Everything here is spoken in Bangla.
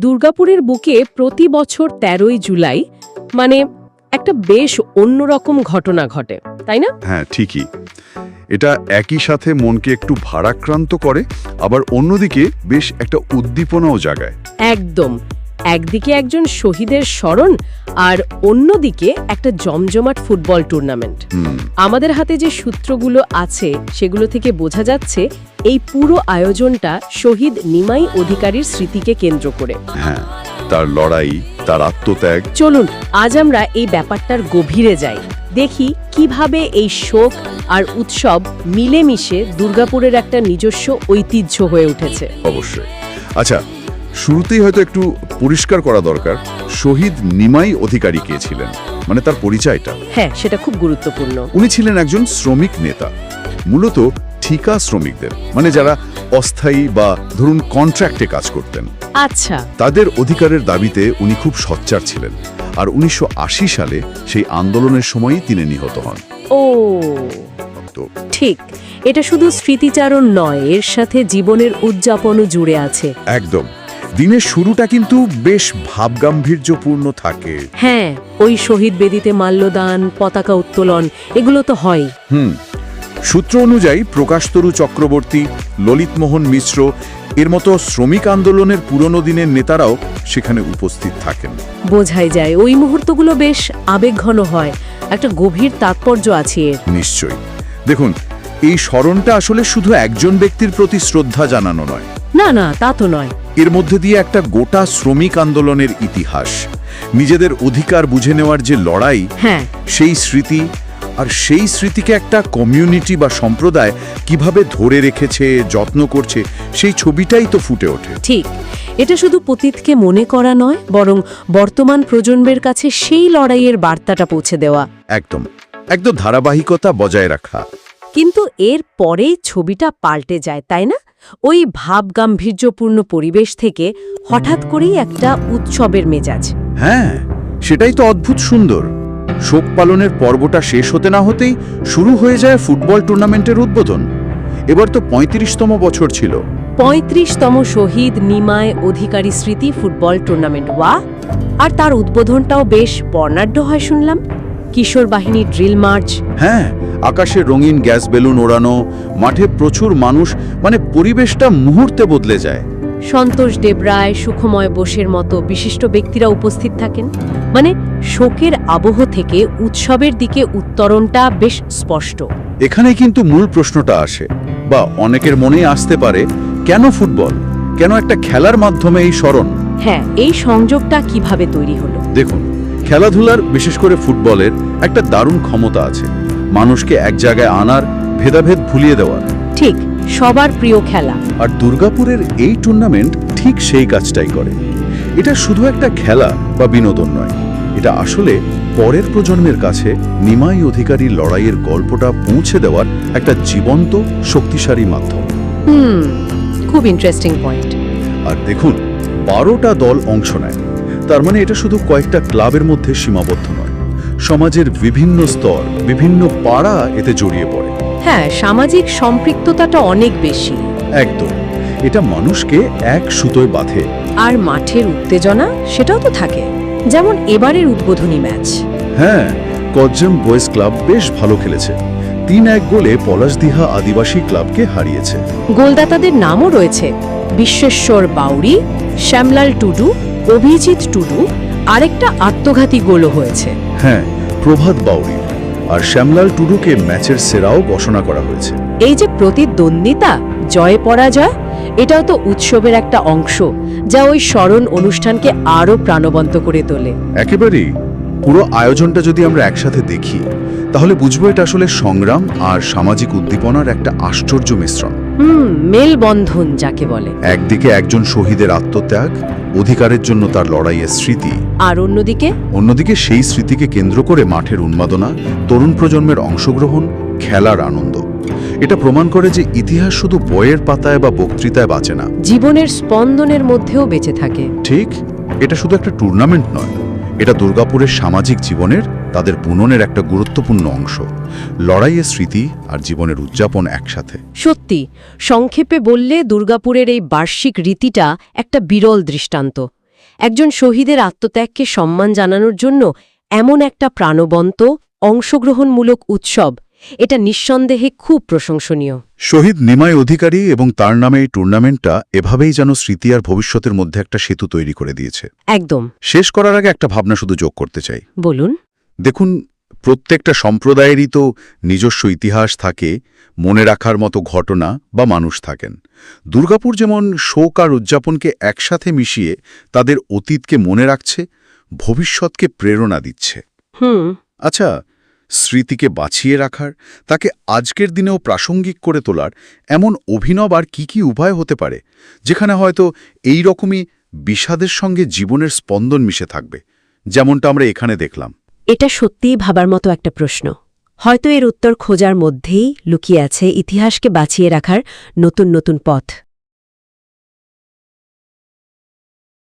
দুর্গাপুরের বুকে প্রতি বছর তেরোই জুলাই মানে একটা বেশ অন্যরকম ঘটনা ঘটে তাই না? হ্যাঁ ঠিকই। এটা একই সাথে মনকে একটু ভারাক্রান্ত করে আবার অন্যদিকে বেশ একটা উদ্দীপনাও জাগায়। একদম। একদিকে একজন শহীদের স্মরণ আর অন্যদিকে একটা জমজমাট ফুটবল টুর্নামেন্ট। আমাদের হাতে যে সূত্রগুলো আছে সেগুলো থেকে বোঝা যাচ্ছে এই পুরো আয়োজনটা শহীদ নিমাই অধিকারীর স্মৃতিকে কেন্দ্র করে। হ্যাঁ তার লড়াই তার আত্মত্যাগ। চলুন আজ আমরা এই ব্যাপারটার গভীরে যাই। দেখি কীভাবে এই শোক আর উৎসব মিলেমিশে দুর্গাপুরের একটা নিজস্ব ঐতিহ্য হয়ে উঠেছে। অবশ্যই। আচ্ছা শুরুতেই হয়তো একটু পরিষ্কার করা দরকার শহীদ নিমাই অধিকারী কে ছিলেন? মানে তার পরিচয়টা। হ্যাঁ সেটা খুব গুরুত্বপূর্ণ। উনি ছিলেন একজন শ্রমিক নেতা। মূলত ঠিকা শ্রমিকদের মানে যারা অস্থায়ী বা ধরুন কন্ট্রাক্টে কাজ করতেন। আচ্ছা। তাদের অধিকারের দাবিতে উনি খুব সচ্চার ছিলেন। আর উনিশশো আশি সালে সেই আন্দোলনের সময়ই তিনি নিহত হন। ও। ঠিক। এটা শুধু স্মৃতিচারণ নয় এর সাথে জীবনের উদযাপনও জুড়ে আছে। একদম। দিনের শুরুটা কিন্তু বেশ ভাবগাম্ভীর্যপূর্ণ থাকে। হ্যাঁ ওই শহীদ বেদিতে মাল্যদান পতাকা উত্তোলন এগুলো তো হয় হুম সূত্র অনুযায়ী প্রকাশতরু চক্রবর্তী ললিতমোহন মিশ্র এর মতো শ্রমিক আন্দোলনের পুরনো দিনের নেতারাও সেখানে উপস্থিত থাকেন। বোঝাই যায় ওই মুহূর্তগুলো বেশ আবেগঘন হয় একটা গভীর তাৎপর্য আছে এর। নিশ্চয়ই। দেখুন এই স্মরণটা আসলে শুধু একজন ব্যক্তির প্রতি শ্রদ্ধা জানানো নয়। না না তা তো নয়। এর মধ্যে দিয়ে একটা গোটা শ্রমিক আন্দোলনের ইতিহাস। নিজেদের অধিকার বুঝে নেওয়ার যে লড়াই হ্যাঁ। সেই স্মৃতি আর সেই স্মৃতিকে একটা কমিউনিটি বা সম্প্রদায় কীভাবে ধরে রেখেছে যত্ন করছে সেই ছবিটাই তো ফুটে ওঠে। ঠিক। এটা শুধু পতীতকে মনে করা নয় বরং বর্তমান প্রজন্মের কাছে সেই লড়াইয়ের বার্তাটা পৌঁছে দেওয়া। একদম। একদম ধারাবাহিকতা বজায় রাখা। কিন্তু এর পরেই ছবিটা পাল্টে যায় তাই না? ওই ভাবগাম্ভীর্যপূর্ণ পরিবেশ থেকে হঠাৎ করেই একটা উৎসবের মেজাজ। হ্যাঁ সেটাই তো অদ্ভুত সুন্দর। শোক পালনের পর্বটা শেষ হতে না হতেই শুরু হয়ে যায় ফুটবল টুর্নামেন্টের উদ্বোধন। এবার তো পঁয়ত্রিশতম বছর ছিল। পঁয়ত্রিশতম শহীদ নিমায় অধিকারী স্মৃতি ফুটবল টুর্নামেন্ট ওয়া আর তার উদ্বোধনটাও বেশ বর্ণাঢ্য হয় শুনলাম। কিশোর বাহিনী ড্রিল মার্চ। হ্যাঁ আকাশে রঙিন গ্যাস বেলুন ওড়ানো মাঠে প্রচুর মানুষ মানে পরিবেশটা মুহূর্তে বদলে যায়। সন্তোষ দেবরায় সুখময় বোসের মতো বিশিষ্ট ব্যক্তিরা উপস্থিত থাকেন। মানে শোকের আবহ থেকে উৎসবের দিকে উত্তরণটা বেশ স্পষ্ট। এখানে কিন্তু মূল প্রশ্নটা আসে বা অনেকের মনেই আসতে পারে কেন ফুটবল? কেন একটা খেলার মাধ্যমে এই স্মরণ? হ্যাঁ এই সংযোগটা কীভাবে তৈরি হলো? দেখুন খেলাধুলার বিশেষ করে ফুটবলের একটা দারুণ ক্ষমতা আছে। মানুষকে এক জায়গায় আনার ভেদাভেদ ভুলিয়ে দেওয়ার। ঠিক সবার প্রিয় খেলা। আর দুর্গাপুরের এই টুর্নামেন্ট ঠিক সেই কাজটাই করে। এটা শুধু একটা খেলা বা বিনোদন নয় এটা আসলে পরের প্রজন্মের কাছে নিমাই অধিকারীর লড়াইয়ের গল্পটা পৌঁছে দেওয়ার একটা জীবন্ত শক্তিশালী মাধ্যম। হুম খুব ইন্টারেস্টিং পয়েন্ট আর দেখুন বারোটা দল অংশ নেয়। তার মানে এটা শুধু কয়েকটা ক্লাবের মধ্যে সীমাবদ্ধ নয়। সমাজের বিভিন্ন স্তর বিভিন্ন পাড়া এতে জড়িয়ে পড়ে। হ্যাঁ সামাজিক সম্পৃক্ততাটা অনেক বেশি। একদম। এটা মানুষকে এক সুতোয় বাঁধে। আর মাঠের উত্তেজনা সেটাও তো থাকে। যেমন এবারের উদ্বোধনী ম্যাচ। হ্যাঁ কজ্জম বয়েজ ক্লাব বেশ ভালো খেলেছে। তিন এক গোলে পলাশদিহা আদিবাসী ক্লাবকে হারিয়েছে। গোলদাতাদের নামও রয়েছে। বিশ্বেশ্বর বাউরি শ্যামলাল টুডু অভিজিৎ টুডু আরেকটা আত্মঘাতী গোলও হয়েছে। হ্যাঁ প্রভাত বাউরি আর শ্যামলাল টুডুকে ম্যাচের সেরাও ঘোষণা করা হয়েছে। এই যে প্রতিদ্বন্দ্বিতা জয় পরাজয় এটাও তো উৎসবের একটা অংশ যা ওই স্মরণ অনুষ্ঠানকে আরও প্রাণবন্ত করে তোলে। একেবারেই। পুরো আয়োজনটা যদি আমরা একসাথে দেখি তাহলে বুঝব এটা আসলে সংগ্রাম আর সামাজিক উদ্দীপনার একটা আশ্চর্য মিশ্রণ। হুম মেলবন্ধন যাকে বলে। একদিকে একজন শহীদের আত্মত্যাগ অধিকারের জন্য তার লড়াইয়ের স্মৃতি। আর অন্যদিকে? অন্যদিকে সেই স্মৃতিকে কেন্দ্র করে মাঠের উন্মাদনা তরুণ প্রজন্মের অংশগ্রহণ খেলার আনন্দ। এটা প্রমাণ করে যে ইতিহাস শুধু বইয়ের পাতায় বা বক্তৃতায় বাঁচে না। জীবনের স্পন্দনের মধ্যেও বেঁচে থাকে। ঠিক এটা শুধু একটা টুর্নামেন্ট নয়। এটা দুর্গাপুরের সামাজিক জীবনের তাদের বুননের একটা গুরুত্বপূর্ণ অংশ, লড়াইয়ের স্মৃতি আর জীবনের উদযাপন একসাথে। সত্যি, সংক্ষেপে বললে দুর্গাপুরের এই বার্ষিক রীতিটা একটা বিরল দৃষ্টান্ত। একজন শহীদের আত্মত্যাগকে সম্মান জানানোর জন্য এমন একটা প্রাণবন্ত, অংশগ্রহণমূলক উৎসব এটা নিঃসন্দেহে খুব প্রশংসনীয়। শহীদ নিমাই অধিকারী এবং তার নামে এই টুর্নামেন্টটা এভাবেই যেন স্মৃতি আর ভবিষ্যতের মধ্যে একটা সেতু তৈরি করে দিয়েছে। একদম। শেষ করার আগে একটা ভাবনা শুধু যোগ করতে চাই। বলুন। দেখুন প্রত্যেকটা সম্প্রদায়েরই তো নিজস্ব ইতিহাস থাকে মনে রাখার মতো ঘটনা বা মানুষ থাকেন। দুর্গাপুর যেমন শোক আর উদযাপনকে একসাথে মিশিয়ে তাদের অতীতকে মনে রাখছে ভবিষ্যৎকে প্রেরণা দিচ্ছে। হুম। আচ্ছা স্মৃতিকে বাঁচিয়ে রাখার, তাকে আজকের দিনেও প্রাসঙ্গিক করে তোলার এমন অভিনব আর কী কী উপায় হতে পারে, যেখানে হয়তো এই রকমই বিষাদের সঙ্গে জীবনের স্পন্দন মিশে থাকবে, যেমনটা আমরা এখানে দেখলাম। এটা সত্যিই ভাবার মতো একটা প্রশ্ন। হয়তো এর উত্তর খোঁজার মধ্যেই লুকিয়ে আছে ইতিহাসকে বাঁচিয়ে রাখার নতুন নতুন পথ।